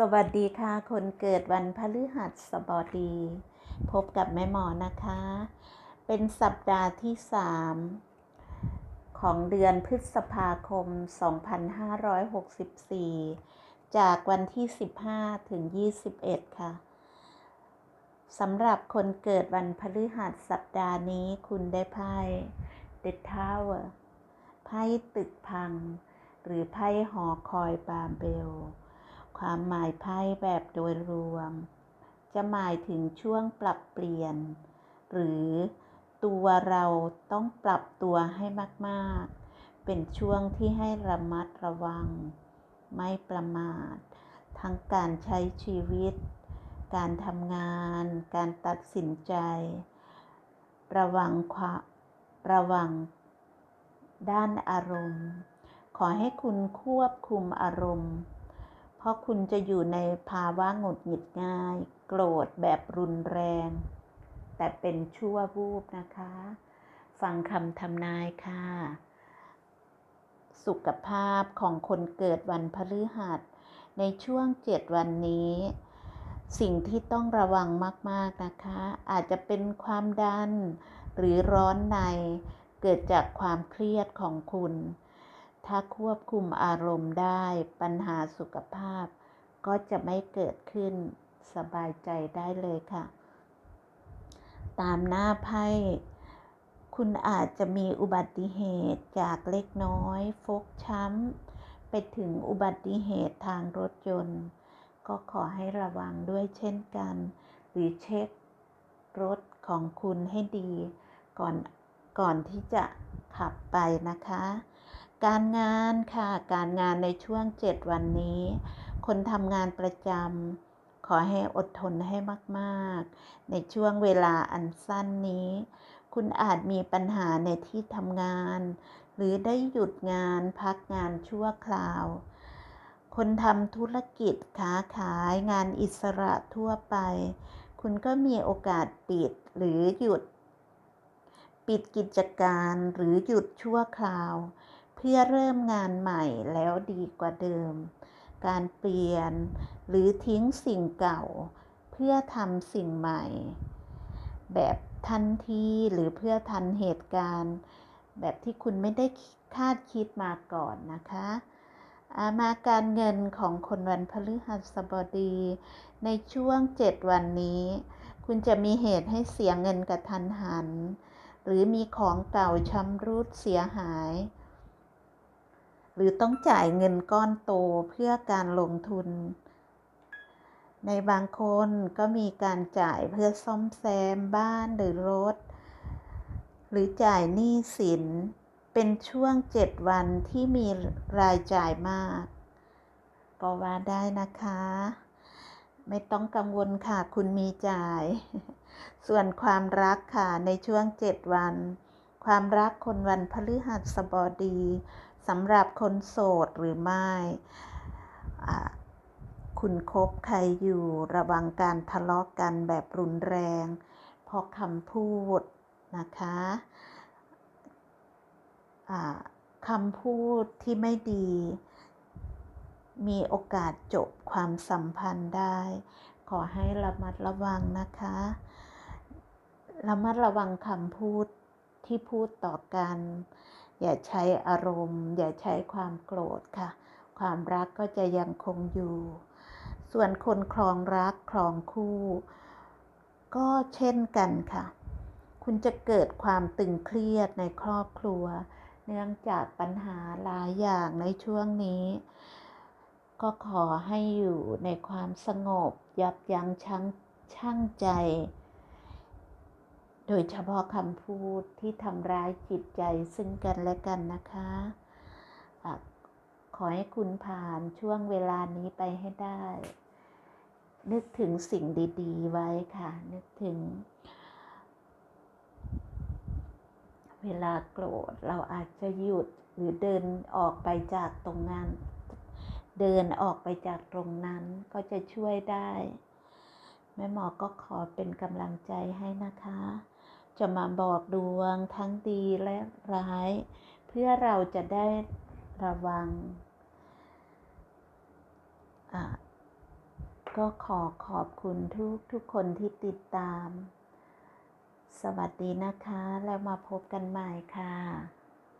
สวัสดีค่ะ คนเกิดวันพฤหัสบดี พบกับแม่หมอนะคะ เป็นสัปดาห์ที่ 3 ของเดือนพฤษภาคม 2564 จากวันที่ 15 ถึง 21 ค่ะสำหรับคนเกิดวันพฤหัสสัปดาห์นี้คุณได้ไพ่ The Tower ไพ่ตึกพัง หรือไพ่หอคอยบาเบล ความหมายไพ่แบบโดยรวม จะหมายถึงช่วงปรับเปลี่ยน หรือตัวเราต้องปรับตัวให้มากๆ เป็นช่วงที่ให้ระมัดระวัง ไม่ประมาท ทั้งการใช้ชีวิต การทำงาน การตัดสินใจ ระวังความระวังด้านอารมณ์ ขอให้คุณควบคุมอารมณ์ ราะคุณจะอยู่ในภาวะหงุดหงิดง่าย โกรธแบบรุนแรง แต่เป็นชั่ววูบนะคะ ฟังคำทำนายค่ะ สุขภาพของคนเกิดวันพฤหัส ในช่วงเจ็ดวันนี้ สิ่งที่ต้องระวังมาก ๆ นะคะ อาจจะเป็นความดันหรือร้อนใน เกิดจากความเครียดของคุณ ถ้าควบคุมอารมณ์ได้ปัญหาสุขภาพ ก็จะไม่เกิดขึ้นสบายใจได้เลยค่ะ ตามหน้าไพ่คุณอาจจะมีอุบัติเหตุจากเล็กน้อย ฟกช้ำ ไปถึงอุบัติเหตุทางรถยนต์ ก็ขอให้ระวังด้วยเช่นกัน หรือเช็ครถของคุณให้ดี ก่อนก่อนที่จะขับไปนะคะ การงานค่ะการงานในช่วง 7 วันนี้ คนทำงานประจำขอให้อดทนให้มากๆ ในช่วงเวลาอันสั้นนี้ คุณอาจมีปัญหาในที่ทำงาน หรือได้หยุดงานพักงานชั่วคราว คนทำธุรกิจค้าขายงานอิสระทั่วไป คุณก็มีโอกาสปิดหรือหยุด ปิดกิจการหรือหยุดชั่วคราว เพื่อเริ่มงานใหม่แล้วดีกว่าเดิม การเปลี่ยนหรือทิ้งสิ่งเก่า เพื่อทำสิ่งใหม่ แบบทันทีหรือเพื่อทันเหตุการณ์ แบบที่คุณไม่ได้คาดคิดมาก่อนนะคะามาการเงินของคนวันพฤหัสบดี ในช่วง 7 วันนี้ คุณจะมีเหตุให้เสียเงินกระทันหัน หรือมีของเก่าชำรุดเสียหาย หรือต้องจ่ายเงินก้อนโตเพื่อการลงทุน ในบางคนก็มีการจ่ายเพื่อซ่อมแซมบ้านหรือรถ หรือจ่ายหนี้สิน เป็นช่วง7วันที่มีรายจ่ายมาก ก็ว่าได้นะคะ ไม่ต้องกังวลค่ะคุณมีจ่าย ส่วนความรักค่ะในช่วง7วัน ความรักคนวันพฤหัสบดีสำหรับคนโสดหรือไม่ คุณคบใครอยู่ระวังการทะเลาะกกันแบบรุนแรงเพราะคำพูดนะคะคำพูดที่ไม่ดี มีโอกาสจบความสัมพันธ์ได้ ขอให้ระมัดระวังนะคะ ระมัดระวังคำพูด ที่พูดต่อกัน อย่าใช้อารมณ์ อย่าใช้ความโกรธค่ะ ความรักก็จะยังคงอยู่ ส่วนคนครองรักครองคู่ ก็เช่นกันค่ะ คุณจะเกิดความตึงเครียดในครอบครัว เนื่องจากปัญหาหลายอย่างในช่วงนี้ก็ขอให้อยู่ในความสงบยับยั้งชั่งชั่งใจ โดยเฉพาะคำพูดที่ทำร้ายจิตใจซึ่งกันและกันนะคะะขอให้คุณผ่านช่วงเวลานี้ไปให้ได้ นึกถึงสิ่งดีๆ ไว้ค่ะ นึกถึง เวลาโกรธเราอาจจะหยุดหรือเดินออกไปจากตรงนั้น เดินออกไปจากตรงนั้นก็จะช่วยได้แม่หมอก็ขอเป็นกำลังใจให้นะคะ จะมาบอกดวงทั้งดีและร้าย เพื่อเราจะได้ระวัง ก็ขอขอบคุณทุกทุกคนที่ติดตาม สวัสดีนะคะ แล้วมาพบกันใหม่ค่ะ